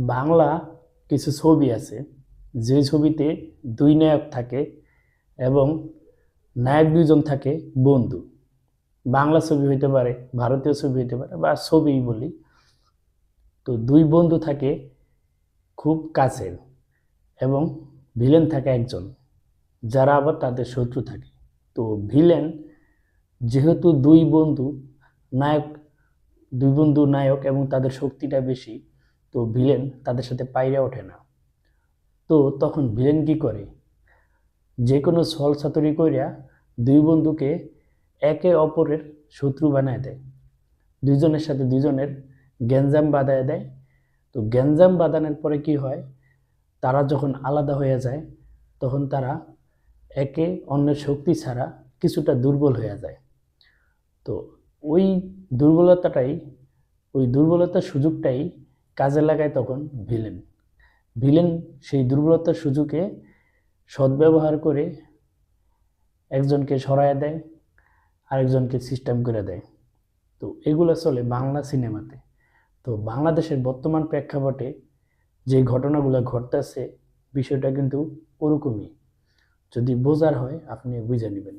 বাংলা কিছু ছবি আছে যে ছবিতে দুই নায়ক থাকে এবং নায়ক দুইজন থাকে বন্ধু। বাংলা ছবি হইতে পারে, ভারতীয় ছবি হইতে পারে বা ছবিই বলি। তো দুই বন্ধু থাকে খুব কাছের এবং ভিলেন থাকে একজন, যারা আবার তাদের শত্রু থাকে। তো ভিলেন যেহেতু দুই বন্ধু, নায়ক, দুই বন্ধু নায়ক এবং তাদের শক্তিটা বেশি তো ভিলেন তাদের সাথে পাইরা ওঠে না। তো তখন ভিলেন কি করে? যে কোনো ছল ছাতুরি কইরা দুই বন্ধুকে একে অপরের শত্রু বানায় দেয়। দুইজনের সাথে দুজনের গ্যাঞ্জাম বাঁধায় দেয়। তো গ্যাঞ্জাম বাঁধানোর পরে কি হয়? তারা যখন আলাদা হয়ে যায়, তখন তারা একে অন্যের শক্তি ছাড়া কিছুটা দুর্বল হয়ে যায়। তো ওই দুর্বলতাটাই, ওই দুর্বলতার সুযোগটাই কাজে লাগায় তখন ভিলেন। ভিলেন সেই দুর্বলতার সুযোগে সদ্ব্যবহার করে একজনকে সরায় দেয়, আরেকজনকে সিস্টেম করে দেয়। তো এগুলো চলে বাংলা সিনেমাতে। তো বাংলাদেশের বর্তমান প্রেক্ষাপটে যে ঘটনাগুলো ঘটতেছে, বিষয়টা কিন্তু ওরকমই। যদি বোঝার হয়, আপনি বুঝে নেবেন।